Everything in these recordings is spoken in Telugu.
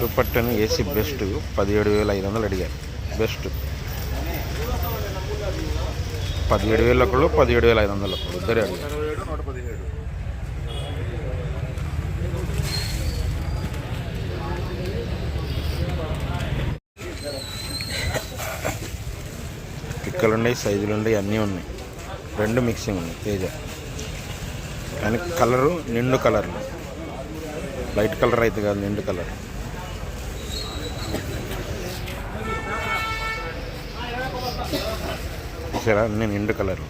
దుపట్టని ఏసీ బెస్ట్ పదిహేడు వేల ఐదు వందలు అడిగారు. బెస్ట్ పదిహేడు వేల ఒకళ్ళు పదిహేడు వేల ఐదు వందలు ఒకళ్ళు ఇద్దరే అడిగారు. పిక్కలు ఉన్నాయి సైజులు ఉన్నాయి అన్నీ ఉన్నాయి. రెండు మిక్సింగ్ ఉన్నాయి తేజ. కానీ కలరు నిండు కలర్లు లైట్ కలర్ అయితే కాదు నిండు కలర్. చూసారా? అన్ని నిండు కలర్.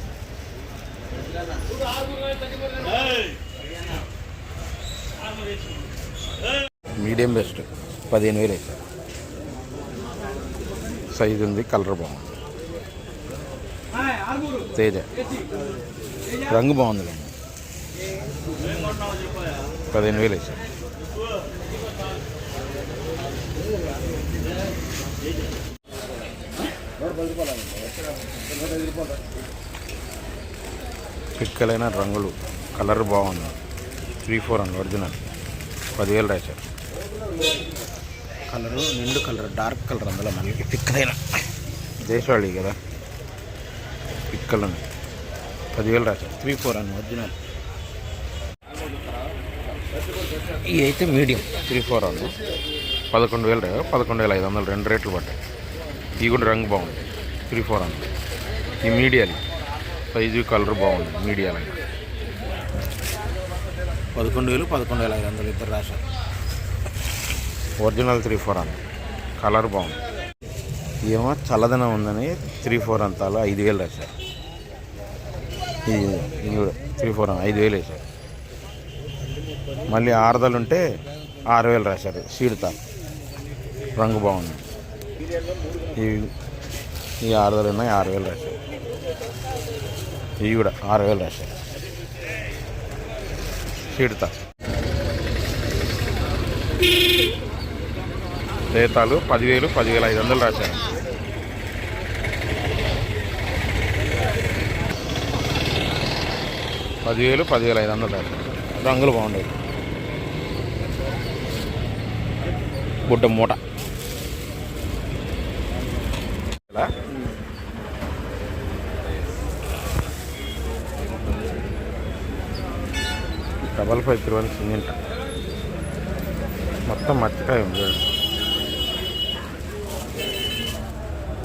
Medium best. పదిహేను వేలు అయితే. సైజు ఉంది కలర్ బాగుంది. తేజ. రంగు బాగుంది కానీ పదిహేను వేలు వేసారు పిక్కలైన రంగులు. కలర్ బాగుంది. త్రీ ఫోర్ అండి ఒరిజినల్. పదివేలు రాశారు. కలరు నిండు కలర్ డార్క్ కలర్ అందులో మళ్ళీ పిక్కలైన. దేశవాళి కదా. పిక్కలు పదివేలు రాశారు. త్రీ ఫోర్ అని ఒరిజినల్. ఇవి అయితే మీడియం. త్రీ ఫోర్ అన్న పదకొండు వేలు పదకొండు వేల ఐదు వందలు. రెండు రేట్లు పడ్డాయి. ఇవి కూడా రంగు బాగుంది. త్రీ ఫోర్ అన్న ఈ మీడియాలు. సైజు కలర్ బాగుంది. మీడియాలు పదకొండు వేలు పదకొండు వేల ఐదు వందలు ఇద్దరు రాశారు. ఒరిజినల్ త్రీ ఫోర్ అన్న కలర్ బాగుంది. ఏమో చల్లదనం ఉందని త్రీ ఫోర్ అంతాలు ఐదు వేలు రాశారు. ఇది ఇది కూడా త్రీ ఫోర్ ఐదు వేలు వేశారు. మళ్ళీ ఆరుదలు ఉంటే ఆరు వేలు రాశారు. సీడ్తా. రంగు బాగుంది. ఈ ఈ ఆరుదలు ఉన్నాయి ఆరు వేలు రాశాయి ఇవి కూడా ఆరు వేలు రాశాయి సీడ్తా తేతాలు పదివేలు పదివేల ఐదు వందలు రాశారు పదివేలు పదివేల ఐదు వందలు రాశారు రంగులు బాగుండేవి. బుడ్డ మూట. Double five three one cement మొత్తం మర్చిపోయి ఉంది.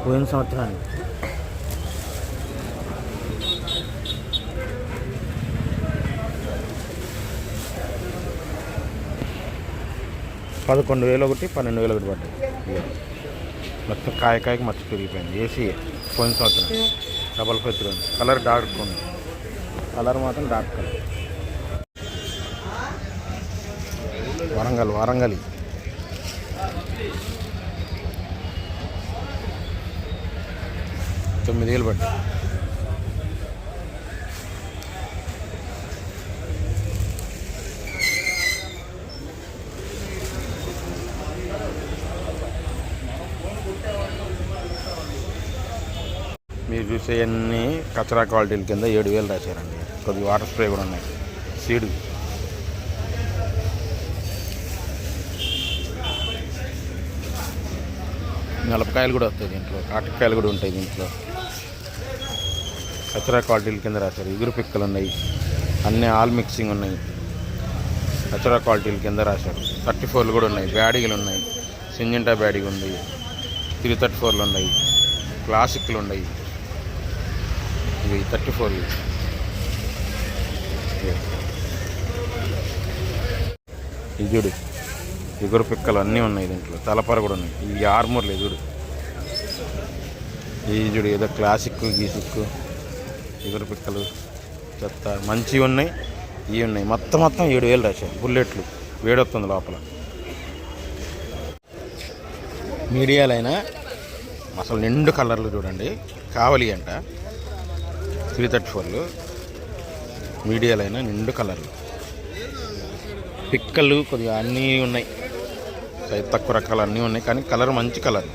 పోయిన సంవత్సరాన్ని పదకొండు వేలు ఒకటి పన్నెండు వేలు ఒకటి పడ్డాయి. మొత్తం కాయ కాయకి మచ్చ పెరిగిపోయింది. ఏసీ పోయిన సంవత్సరం. Double five three one. Colour dark ఉంది. కలర్ మాత్రం డార్క్ కలర్. వరంగల్ వరంగల్. తొమ్మిది వేలు పడ్డాయి. మీరు చూసేవన్నీ కచరా క్వాలిటీల కింద ఏడు వేలు రాశారండి. కొద్ది వాటర్ స్ప్రే కూడా ఉన్నాయి. సీడ్. మిరపకాయలు కూడా వస్తాయి దీంట్లో కాటకాయలు కూడా ఉంటాయి దీంట్లో. కచరా క్వాలిటీల కింద రాశారు ఎగురు పిక్కలు ఉన్నాయి అన్నీ ఆల్ మిక్సింగ్ ఉన్నాయి. కచరా క్వాలిటీల కింద రాశారు. థర్టీ ఫోర్లు కూడా ఉన్నాయి బ్యాడీలు ఉన్నాయి సింజంటా బ్యాడీ ఉంది త్రీ థర్టీ ఫోర్లు ఉన్నాయి క్లాసిక్లు ఉన్నాయి. ఇవి థర్టీ ఫోర్ ఇది చూడు ఎగురు పిక్కలు అన్నీ ఉన్నాయి దీంట్లో తలపర కూడా ఉన్నాయి. ఇవి ఆర్మూర్లు ఎగురు ఈ చూడు ఏదో క్లాసిక్ గీసిక్ ఎగురు పిక్కలు చెత్త మంచివి ఉన్నాయి ఇవి ఉన్నాయి. మొత్తం మొత్తం ఏడు వేలు రాశారు బుల్లెట్లు. వేడొస్తుంది లోపల. మీడియాలైనా అసలు నిండు కలర్లు చూడండి. కావలి అంట. త్రీ థర్టీ ఫోర్లు. మీడియాలైనా నిండు కలర్లు. పిక్కలు కొద్దిగా అన్నీ ఉన్నాయి. తక్కువ రకాలు అన్నీ ఉన్నాయి కానీ కలర్ మంచి కలర్.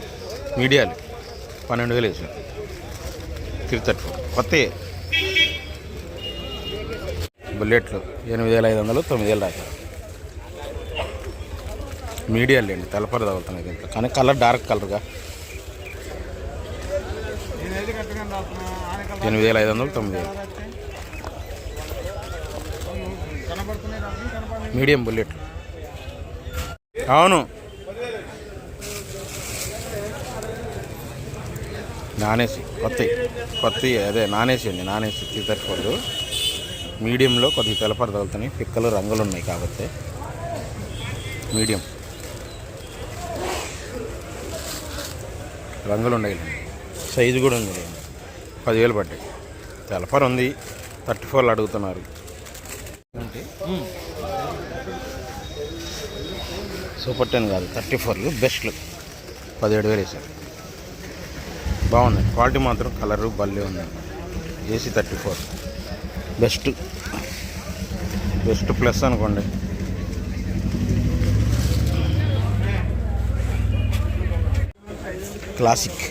మీడియాలు. పన్నెండు వేలు వేసారు త్రీ కొత్త బుల్లెట్లు ఎనిమిది వేల ఐదు వందలు తొమ్మిది వేలు రాశారు మీడియం లేండి తలపరి తగులుతున్నాయి దీంట్లో. కానీ కలర్ డార్క్ కలర్గా. ఎనిమిది వేల ఐదు వందలు తొమ్మిది వేలు. మీడియం బుల్లెట్ అవును. నానేసి కొత్తవి కొత్తవి అదే నానేసి అండి నానేసి తీతరిపోదు మీడియంలో కొద్దిగా తెల్లపర తగులుతున్నాయి పిక్కలు రంగులు ఉన్నాయి కాబట్టి. మీడియం. రంగులు ఉన్నాయి సైజు కూడా ఉంది పదివేలు పడ్డాయి. తెలపర ఉంది థర్టీ ఫోర్లు అడుగుతున్నారు. సూపర్ టెన్ కాదు థర్టీ ఫోర్లు బెస్ట్లు. పదిహేడు వేలు వేసారు. బాగున్నాయి. క్వాలిటీ మాత్రం కలరు భలే ఉంది AC thirty four. Best. Best plus అనుకోండి. క్లాసిక్.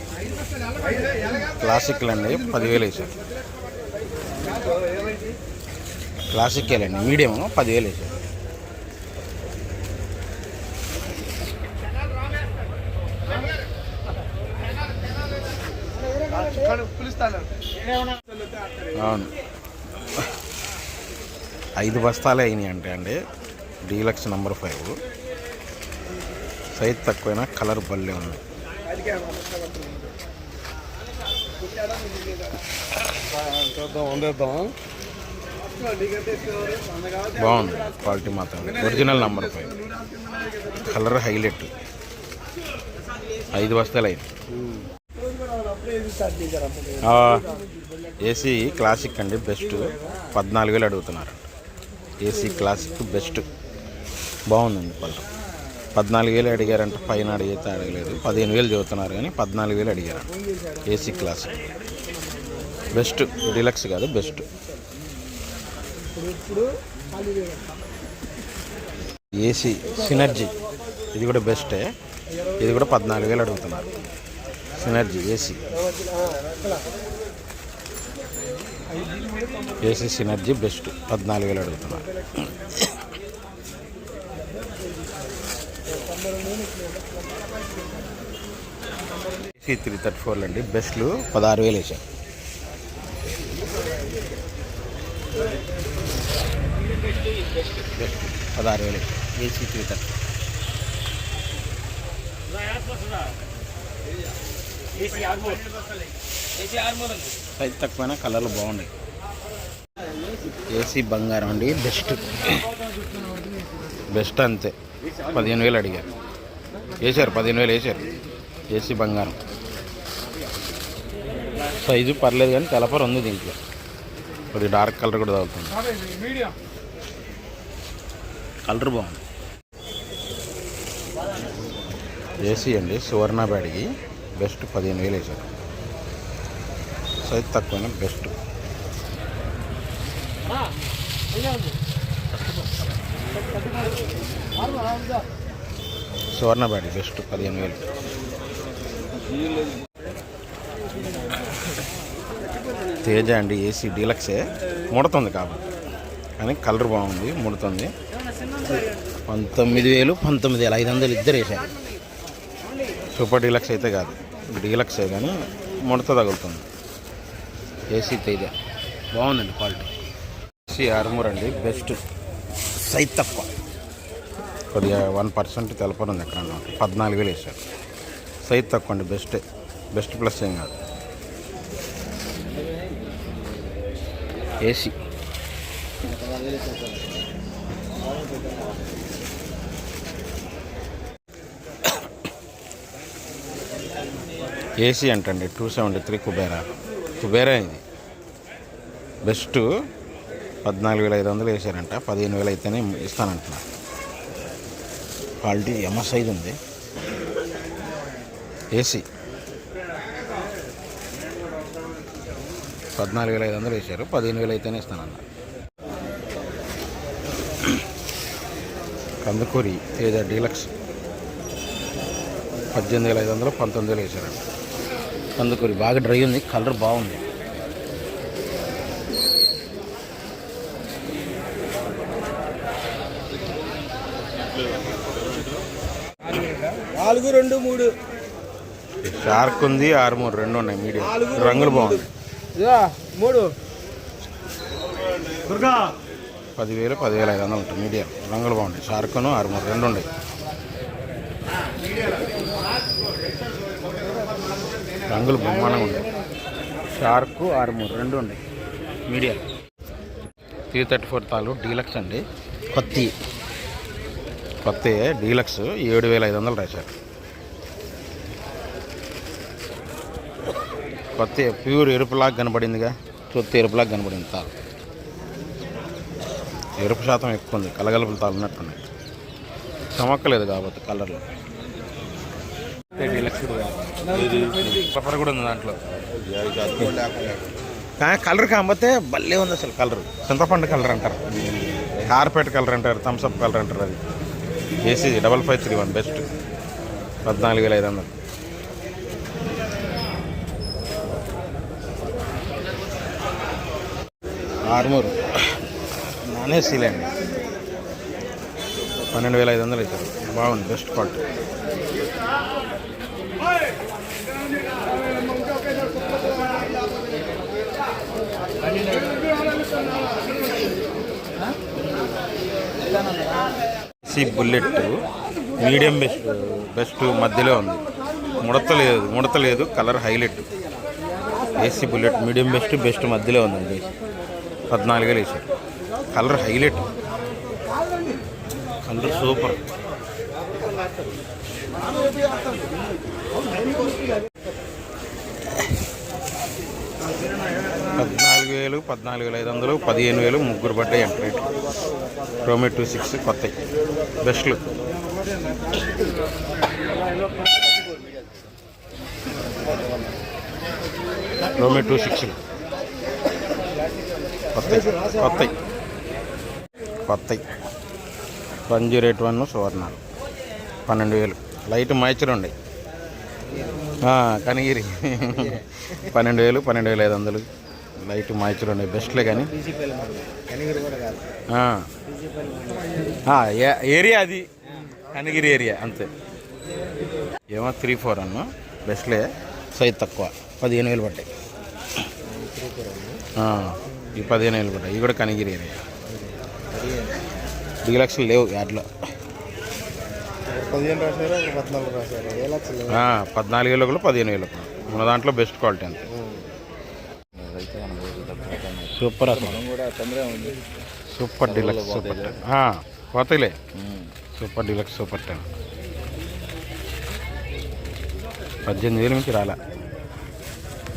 క్లాసిక్లు అండి పదివేలు వేసారు. క్లాసిక్ అండి మీడియం పదివేలు వేసారు. అవును. ఐదు బస్తాలే అయినాయి అంటే అండి. Deluxe number five. సైజ్ తక్కువైనా కలర్ భలే ఉంది. బాగుంది. క్వాలిటీ మాత్రం. Original number five. Colour highlight. ఐదు బస్తాలు అయింది ఏసీ క్లాసిక్ అండి బెస్ట్. పద్నాలుగు వేలు అడుగుతున్నారు. AC classic best. బాగుందండి పళ్ళు. పద్నాలుగు వేలు అడిగారంటే పైన అడిగితే అడగలేదు. పదిహేను వేలు చదువుతున్నారు కానీ పద్నాలుగు వేలు అడిగారు ఏసీ క్లాసిక్. బెస్ట్. డీలక్స్ కాదు బెస్ట్. AC synergy. ఇది కూడా బెస్టే. ఇది కూడా పద్నాలుగు వేలు అడుగుతున్నారు. Synergy AC AC synergy best పద్నాలుగు వేలు అడుగుతున్నారు ఏసీ త్రీ థర్టీ ఫోర్లు అండి బెస్ట్లు పదహారు వేలు వేసారు బెస్ట్ పదహారు వేలు ఏసీ త్రీ థర్టీ సైజ్ తక్కువైనా కలర్లు బాగున్నాయి. ఏసీ బంగారం అండి బెస్ట్. బెస్ట్ అంతే. పదిహేను వేలు అడిగారు. వేశారు పదిహేను వేలు వేశారు. ఏసీ బంగారం. సైజు పర్లేదు కానీ తెలపర ఉంది దీంట్లో కొద్ది డార్క్ కలర్ కూడా తగులుతుంది. కలర్ బాగుంది. ఏసీ అండి సువర్ణ బ్యాడ్కి బెస్ట్ పదిహేను వేలు వేశారు. సైజ్ తక్కువైనా బెస్ట్. సువర్ణ బ్యాడ్ బెస్ట్ పదిహేను వేలు. తేజ అండి ఏసీ డీలక్సే. ముడుతుంది కాబట్టి. కానీ కలర్ బాగుంది ముడుతుంది. పంతొమ్మిది వేలు పంతొమ్మిది వేలు ఐదు వందలు ఇద్దరు వేసారు సూపర్ డీలక్స్ అయితే కాదు. డీలక్సే కానీ ముడత తగులుతుంది. ఏసీ తేజ బాగుందండి క్వాలిటీ. ఏసీ ఆర్మూర్ అండి. బెస్ట్. సైజ్ తక్కువ. కొద్దిగా వన్ పర్సెంట్ తెలపనుంది ఎక్కడ పద్నాలుగు వేలు వేసారు సైజ్ తక్కువ అండి. బెస్ట్. బెస్ట్ ప్లస్ ఏం కాదు. ఏసీ. ఏసీ అంటండి two seventy three Kubera. Kubera ఇది. బెస్ట్ పద్నాలుగు వేల ఐదు వందలు వేసారంట పదిహేను వేలు అయితేనే ఇస్తానంటున్నారు క్వాలిటీ ఎంఎస్ ఐదు ఉంది. ఏసీ. పద్నాలుగు వేల ఐదు వందలు వేశారు పదిహేను వేలు అయితేనే ఇస్తానన్న. కందుకూరి ఏదో డీలక్స్. పద్దెనిమిది వేల ఐదు వందలు పంతొమ్మిది వేలు వేశారంట. కందుకూరి బాగా డ్రై ఉంది కలర్ బాగుంది. నాలుగు రెండు మూడు. షార్క్ ఉంది ఆర్మూర్ రెండు ఉన్నాయి మీడియం. రంగులు బాగుంది. మూడు. పదివేలు పదివేల ఐదు వందలు ఉంటాయి మీడియం. రంగులు బాగుంటాయి. షార్క్ను ఆర్మూర్ రెండు ఉన్నాయి. రంగులు బ్రహ్మాండంగా ఉంటాయి. షార్క్ ఆర్మూర్ రెండు ఉన్నాయి. మీడియం. త్రీ థర్టీ ఫోర్ తాలు డీలక్స్ అండి. కొత్త. కొత్త డీలక్స్ ఏడు వేల ఐదు వందలు రాశారు. కొత్త ప్యూర్ ఎరుపులాగా కనబడిందిగా. చూస్తే ఎరుపులాగా కనబడింది తాలు. ఎరుపు శాతం ఎక్కువ ఉంది. కలగలుపులు తాలు ఉన్నట్టున్నాయి. చమక్కలేదు కాబట్టి కలర్లో. డీలక్స్ సఫర్ కూడా ఉంది దాంట్లో. కానీ కలర్ కాకపోతే భలే ఉంది అసలు కలర్. చింతపండు కలర్ అంటారు. కార్పెట్ కలర్ అంటారు థమ్స్అప్ కలర్ అంటారు అది. AC double five three one best. పద్నాలుగు వేల ఐదు వందలు. ఆర్మూర్. నాన్ ఏసీలే అండి పన్నెండు వేల ఐదు వందలు అవుతారు బాగుంది best part C bullet medium best best మధ్యలో ఉంది. ముడత లేదు ముడత లేదు colour highlight. AC bullet medium best best మధ్యలో ఉందండి. పద్నాలుగు వేసారు. Colour highlight. Colour super. పద్నాలుగు వేలు పద్నాలుగు వేల ఐదు వందలు పదిహేను వేలు ముగ్గురు పడ్డాయి రేటు. రోమే టూ సిక్స్ కొత్త. బెస్ట్లు రోమే టూ సిక్స్ కొత్త. కొత్త. కొత్త. వన్ జీరో ఎయిట్ వన్ సువర్ణాలు. పన్నెండు వేలు లైట్ మైచర్ ఉన్నాయి కనిగిరి. పన్నెండు వేలు పన్నెండు వేల ఐదు వందలు లైట్ మైచర్ ఉండే బెస్ట్లే కానీ. కూడా ఏరియా అది? కనిగిరి ఏరియా అంతే. ఏమో త్రీ ఫోర్ అన్న బెస్ట్లే. సైజ్ తక్కువ పదిహేను వేలు పడ్డాయి. ఈ పదిహేను వేలు పడ్డాయి. ఇవి కూడా కనిగిరి ఏరియా. డీలక్స్లు లేవు యాడ్లో. పద్నాలుగు లక్షలు? వేలు ఒకరు పదిహేను వేలు మన దాంట్లో బెస్ట్ క్వాలిటీ అంతే. సూపర్ అసలు. కూడా తొందరగా ఉంది. సూపర్ డీలక్స్ సూపర్ పోతాయిలే సూపర్ డీలక్స్ సూపర్ టెన్. పద్దెనిమిది వేలు నుంచి రాలే.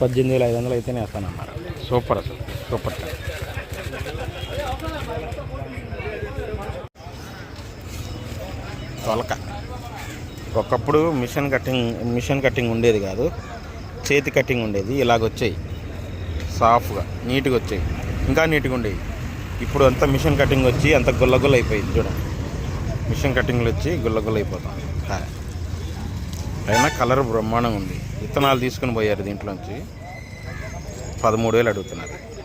పద్దెనిమిది వేల ఐదు వందలు అయితేనే వేస్తానన్నారు. సూపర్ అసలు సూపర్ టెన్. తొలక. ఒకప్పుడు మిషన్ కటింగ్ మిషన్ కటింగ్ ఉండేది కాదు. చేతి కటింగ్ ఉండేది. ఇలాగొచ్చాయి. సాఫ్గా నీట్గా వచ్చాయి. ఇంకా నీట్గా ఉండేవి. ఇప్పుడు అంతా మిషన్ కటింగ్ వచ్చి అంత గుల్లగుల్ల అయిపోయింది చూడండి మిషన్ కటింగ్లు వచ్చి గుల్లగుల్ల అయిపోతాం. కాయ. అయినా కలర్ బ్రహ్మాండంగా ఉంది. విత్తనాలు తీసుకుని పోయారు దీంట్లోంచి. పదమూడు వేలు అడుగుతున్నారు.